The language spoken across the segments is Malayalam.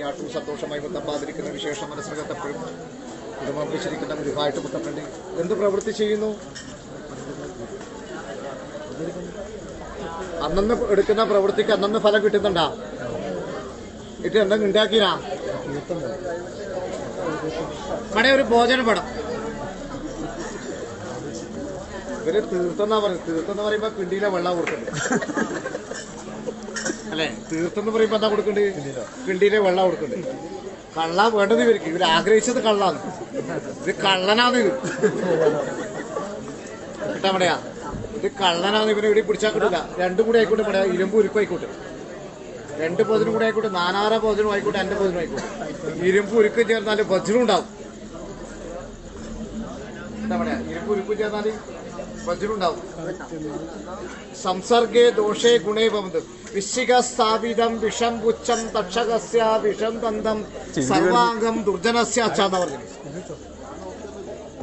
ഈ ആട്ടും സന്തോഷമായി വിശേഷ മനസ്സിലകത്തപ്പോഴും കുടുംബം കുടുംബിച്ചിരിക്കുന്ന ഗുരുവായിട്ട് മുത്തപ്പന്റെ എന്ത് പ്രവൃത്തി ചെയ്യുന്നു? അന്നന്ന് എടുക്കുന്ന പ്രവൃത്തിക്ക് അന്നന്ന് ഫലം കിട്ടുന്നുണ്ടാ? ഇട്ട് എന്തെങ്കിലും ഉണ്ടാക്കിനാ? ഇവിടെ ഒരു ഭോജന പടം ഇവർ തീർത്തെന്നാ പറയുന്നത്. തീർത്തെന്ന് പറയുമ്പോ പിണ്ടിയിലെ വെള്ളം കൊടുക്കുന്നുണ്ട് അല്ലെ? തീർത്തെന്ന് പറയുമ്പോ എന്താ കൊടുക്കണ്ടേ? കിണ്ടിയിലെ വെള്ളം കൊടുക്കണ്ടേ? കള്ള വേണ്ടത് ഇവർക്ക്. ഇവർ ആഗ്രഹിച്ചത് കള്ളാന്ന്. ഇത് കള്ളനാന്ന് ഇത്. കിട്ടാൻ മടയാ ഇത് കള്ളനാന്ന് ഇവനെ ഇവിടെ പിടിച്ചാൽ കിട്ടില്ല രണ്ടും കൂടി ആയിക്കോട്ടെ മടയാ ഇരുമ്പ് ഉരുക്കും ആയിക്കോട്ടെ. രണ്ട് പോതിനും കൂടെ ആയിക്കോട്ടെ നാനാറ പോതിനും ആയിക്കോട്ടെ എന്റെ പോതിനും ആയിക്കോട്ടെ. ഇരുമ്പ് ഉരുക്കും ചേർന്നാൽ വജ്രം ഉണ്ടാവും. എന്താ പറയാ ഇരുമ്പ് ഉരുക്കും ചേർന്നാൽ ഭജനം ഉണ്ടാവും സംസർഗേ ദോഷേ ഗുണേ ഭവന്ത്. വിശിക സ്ഥാപിതം വിഷം പുച്ഛം തക്ഷകസ്യ വിഷം തന്തം സർവാംഗം ദുർജനസ്യ അച്ഛാന്ന് പറഞ്ഞു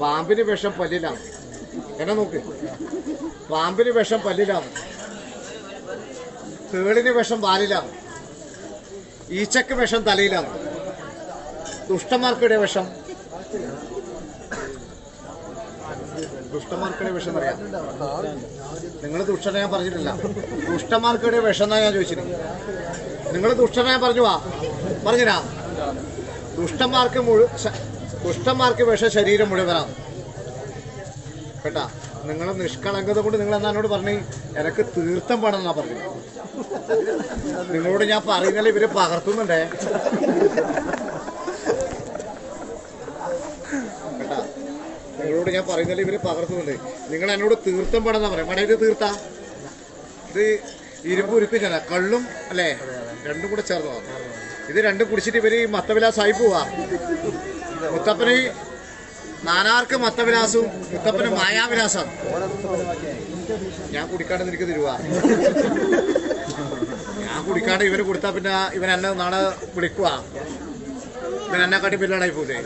പാമ്പിന് വിഷം പല്ലിലാണ്. എന്നെ നോക്ക്. പാമ്പിന് വിഷം പല്ലിലാണ്. തേളിന് വിഷം വാലിലാണ്. ഈച്ചക്ക് വിഷം തലയിലാണ്. ദുഷ്ടന്മാർക്കിടെ വിഷം ദുഷ്ടന്മാർക്കിടെ വിഷം അറിയാം നിങ്ങൾ ദുഷ്ടനെ ഞാൻ പറഞ്ഞിട്ടില്ല. ദുഷ്ടന്മാർക്കിടെ വിഷം എന്നാ ഞാൻ ചോദിച്ചിരുന്നു നിങ്ങൾ ദുഷ്ടനെ ഞാൻ പറഞ്ഞു വാ. പറഞ്ഞിരാ ദുഷ്ടന്മാർക്ക് മുഴു ദുഷ്ടന്മാർക്ക് വിഷം ശരീരം മുഴുവനാണ്. കേട്ടാ? നിങ്ങളെ നിഷ്കളങ്കത കൊണ്ട് നിങ്ങൾ എന്നാ എന്നോട് പറഞ്ഞു? എനക്ക് തീർത്ഥം വേണമെന്നാ പറഞ്ഞു. നിങ്ങളോട് ഞാൻ പറയുന്നില്ല ഇവർ പകർത്തുന്നുണ്ടേ? നിങ്ങളോട് ഞാൻ പറയുന്നില്ല ഇവർ പകർത്തുന്നുണ്ട്. നിങ്ങൾ എന്നോട് തീർത്ഥം പെടുന്ന പറയാം. മടയിൽ തീർത്ത? ഇത് ഇരുമ്പ് ഉരുപ്പിച്ചാണ് കള്ളും അല്ലേ? രണ്ടും കൂടെ ചേർന്നതാണ് ഇത് രണ്ടും കുടിച്ചിട്ട് ഇവർ മത്തവിലാസായി പോവാ. മുത്തപ്പന് നാനാർക്ക് മത്തവിലാസവും മുത്തപ്പന് മായാവിലാസം ഞാൻ കുടിക്കാണ്ട് നിനക്ക് തരുവാ. ഞാൻ കുടിക്കാണ്ട് ഇവർ കൊടുത്താ പിന്നെ ഇവൻ എന്നെ നാളെ വിളിക്കുക ഇവൻ എന്നെ കാട്ടി പിള്ളാടായി പോലെ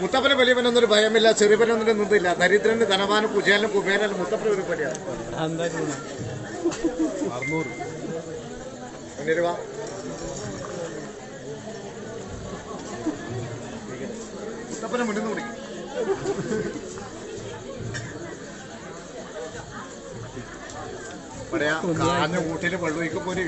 മുത്തപ്പന് വലിയവനൊന്നൊരു ഭയമില്ല ചെറുപ്പനൊന്നും നിന്നില്ല ദരിദ്രന് ധനവാനും കുചേലനും കുബേരനും മുത്തപ്പന് ഒരു പരിയാണ് മുത്തപ്പനെ മുന്നിൽ കുടിക്കും പറയാ കാഞ്ഞ കൂട്ടിയിൽ വെള്ളം ഒഴിക്കും പോലെ.